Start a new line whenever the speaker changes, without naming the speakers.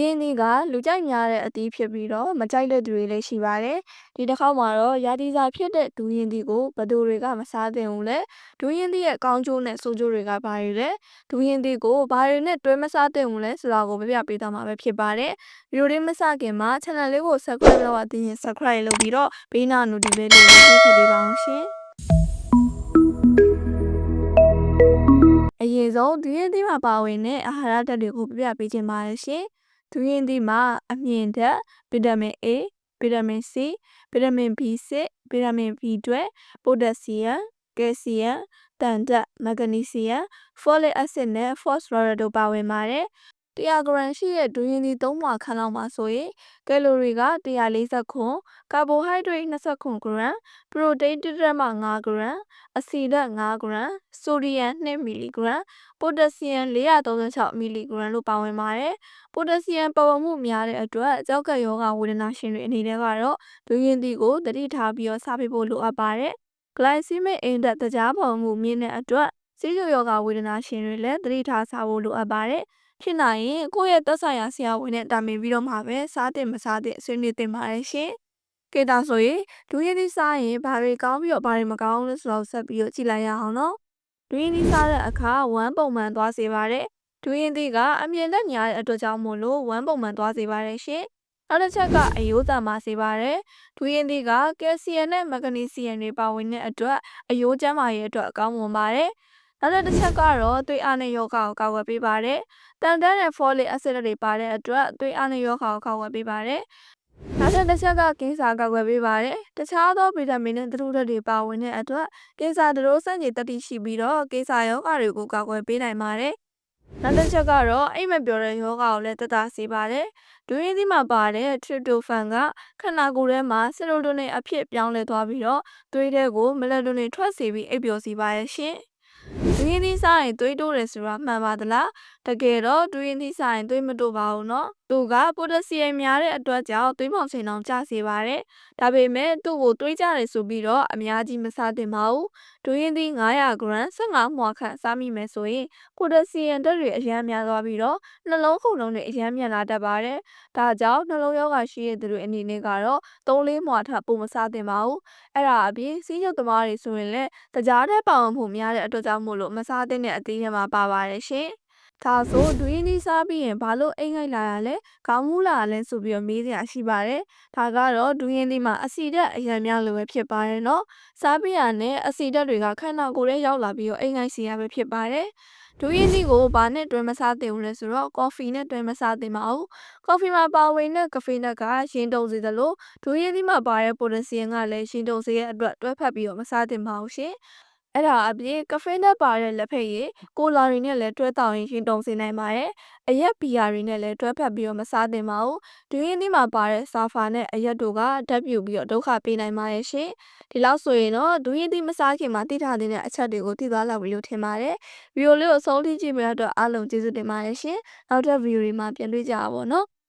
ရင်သီးကလူကြိုက်များတဲ့အသီးဖြစ်ပြီးတော့မကြိုက်တဲ့သူတွေလည်းရှိပါတယ်။ဒီတစ်ခေါက်မှာတော့ရာသီစာဖြစ်တဲ့ဒူရင်သီးကိုဘယ်သူတွေကမစားသင့်ဘူးလဲ။ဒူရင်သီးရဲ့ကောင်းကျိုးနဲ့ဆိုးကျိုးတွေကဘာတွေလဲ။ဒူရင်သီးကိုဘာတွေနဲ့တွဲမစားသင့်ဘူးလဲဆိုတာကိုပြပြပေးသွားမှာပဲဖြစ်ပါတယ်။ဗီဒီယိုလေးမစခင်မှာ channel လေးကို subscribe လုပ်ရသေးရင် subscribe လုပ်ပြီးတော့ဘေးနာ notification လေးကိုနှိပ်ထည့်ပေးပါအောင်ရှင်။အရင်ဆုံးဒူရင်သီးမှာပါဝင်တဲ့အာဟာရဓာတ်တွေကိုပြပြပေးခြင်းပါတယ်ရှင်။ ဒူရင်သီးမှာအမြင့်ဓာတ်ဗီတာမင် A ဗီတာမင် C ဗီတာမင် B6 ဗီတာမင် B12 ပိုတက်ဆီယမ်ကယ်ဆီယမ်တန်ဓာတ်မဂနီဆီယမ်ဖောလစ်အက်ဆစ်နဲ့ဖော့စဖရတို့ပါဝင်ပါတယ်။ 100 gram ရှိတဲ့ဒူရင်သီး3မွာခန်းလောက်မှာဆိုရင်ကယ်လိုရီက140ခွန်ကာဘိုဟိုက်ဒရိတ်20ခွန် gram ပရိုတိန်း1.5 gram အဆီဓာတ်5 gram ဆိုဒီယမ်2 mg ပိုတက်ဆီယမ်436 mg လို့ပါဝင်ပါတယ်။ပိုတက်ဆီယမ်ပါဝင်မှုများတဲ့အတွက်ကြောက်ကပ်ယောဂဝေဒနာရှင်တွေအနေနဲ့ကတော့ဒူရင်သီးကိုတတိထားပြီးတော့စားပေးဖို့လိုအပ်ပါတယ်။ glycemic index တကြားပေါ်မှုမြင့်တဲ့အတွက် ဆီးချိုယောဂဝေဒနာရှင်တွေလည်းတတိထားစားဖို့လိုအပ်ပါတယ်။ဖြစ်နိုင်ရင်ကိုယ့်ရဲ့သက်ဆိုင်ရာဆရာဝန်နဲ့တာမင်ပြီးတော့မှပဲစားတင်မစားတင်ဆွေးနွေးတင်ပါတယ်ရှင်။ကေတာဆိုရင်ဒူရင်သီးစားရင်ဘာတွေကောင်းပြီးတော့ဘာတွေမကောင်းလဲဆိုတော့ဆက်ပြီးတော့ကြည့်လိုက်ရအောင်နော်။ဒူရင်သီးစားတဲ့အခါဝမ်းပုံမှန်သွားစေပါတယ်။ဒူရင်သီးကအမြင်လက်ညာတဲ့အတွက်ကြောင့်မို့လို့ဝမ်းပုံမှန်သွားစေပါတယ်ရှင်။နောက်တစ်ချက်ကအယိုးသံပါစေပါတယ်။ဒူရင်သီးကကယ်ဆီယမ်နဲ့မဂနီဆီယမ်တွေပါဝင်တဲ့အတွက်အယိုးကျန်းမာရေးအတွက်အကောင်းမွန်ပါတယ်။ နောက်တစ်ချက်ကတော့သွေးအားနဲ့ယောဂကိုကာကွယ်ပေးပါတယ်။တန်တန်းတဲ့ဖောလစ်အက်ဆစ်တွေပါတဲ့အတွက်သွေးအားနဲ့ယောဂကိုကာကွယ်ပေးပါတယ်။နောက်ထပ်တစ်ချက်ကကင်းစာကာကွယ်ပေးပါတယ်။တခြားသောဗီတာမင်နဲ့သတ္တုဓာတ်တွေပါဝင်တဲ့အတွက်ကင်းစာဒရိုးစံကြီးတတိရှိပြီးတော့ကင်းစာယောဂတွေကိုကာကွယ်ပေးနိုင်ပါတယ်။နောက်တစ်ချက်ကတော့အိမ်မပြောတဲ့ယောဂကိုလည်းတက်တာစေပါတယ်။ဒူရင်းသီးမှာပါတဲ့ထရစ်တိုဖန်ကခန္ဓာကိုယ်ထဲမှာဆီရိုတိုနင်အဖြစ်ပြောင်းလဲသွားပြီးတော့သွေးထဲကိုမလက်တိုနင်ထွက်စေပြီးအိပ်ပျော်စေပါရဲ့ရှင်။ ဒူရင်သီးစားရင်သွေးတိုးတယ်ဆိုတာမှန်ပါသလားတကယ်တော့ဒူရင်သီးစားရင်သွေးမတိုးပါဘူးနော် သူကပိုတက်ဆီယမ်များတဲ့အတွက်ကြောင့်သွေးပေါင်ချိန်တောင်ကျစေပါတယ်ဒါပေမဲ့သူ့ကိုသွေးကျတယ်ဆိုပြီးတော့အများကြီးမစားသင့်ပါဘူးဒူရင်သီး900 gram 15မွှာခန့်စားမိမယ်ဆိုရင်ပိုတက်ဆီယမ်ဓာတ်တွေအများများသွားပြီးတော့နှလုံးခုန်လုံးတွေအများများလာတတ်ပါတယ်ဒါကြောင့်နှလုံးရောဂါရှိတဲ့သူတွေအနေနဲ့ကတော့3-4မွှာထပ်ပိုမစားသင့်ပါဘူးအဲ့ဒါအပြင်စီးကျုပ်သမားတွေဆိုရင်လည်းတကြားတဲ့ပေါင်မှုများတဲ့အတွက်ကြောင့်မို့လို့မစားသင့်တဲ့အသီးထဲမှာပါပါတယ်ရှင်။ ဒါဆိုဒူးရင်းသီးစားပြီးရင်ဘာလို့အိမ်ငိုက်လာရလဲခေါင်းမူးလာရလဲဆိုပြီးတော့မေးစရာရှိပါတယ်။ဒါကတော့ဒူးရင်းသီးမှာအဆီဓာတ်အရန်များလို့ပဲဖြစ်ပါတယ်နော်။စားပြီးရနဲ့အဆီဓာတ်တွေကခန္ဓာကိုယ်ထဲရောက်လာပြီးတော့အိမ်ငိုက်စီရပဲဖြစ်ပါတယ်။ဒူးရင်းသီးကိုဘာနဲ့တွဲမစားသင့်ဘူးလဲဆိုတော့ကော်ဖီနဲ့တွဲမစားသင့်ပါဘူး။ကော်ဖီမှာပါဝင်တဲ့ကဖေးနက်ကရင်တုံစေသလိုဒူးရင်းသီးမှာပါတဲ့ပိုတက်ဆီယမ်ကလည်းရင်တုံစေတဲ့အတွက်တွဲဖက်ပြီးတော့မစားသင့်ပါဘူးရှင်။ အဲ့ဒါအပြင်ကဖေးနဲ့ပါတဲ့လက်ဖက်ရည်ကိုလာတွေနဲ့လည်းတွဲတောင်ရင်ရင်တုံစေနိုင်ပါတယ်။အရက်ဘီယာတွေနဲ့လည်းတွဲဖက်ပြီးတော့မစားသင့်ပါဘူး။ဒူးရင်သီးမှာပါတဲ့ဆာဖာနဲ့အရက်တို့ကဓာတ်ပြူပြီးတော့ဒုက္ခပေးနိုင်ပါတယ်ရှင်။ဒီလောက်ဆိုရင်တော့ဒူးရင်သီးမစားခင်မှာသိထားတဲ့အချက်တွေကိုသိသွားလောက်ပြီလို့ထင်ပါတယ်။ဗီဒီယိုလေးကိုအဆုံးထိကြည့်မြတ်အတွက်အားလုံးကျေးဇူးတင်ပါတယ်ရှင်။နောက်ထပ်ဗီဒီယိုတွေမှာပြန်တွေ့ကြပါဘောနော်။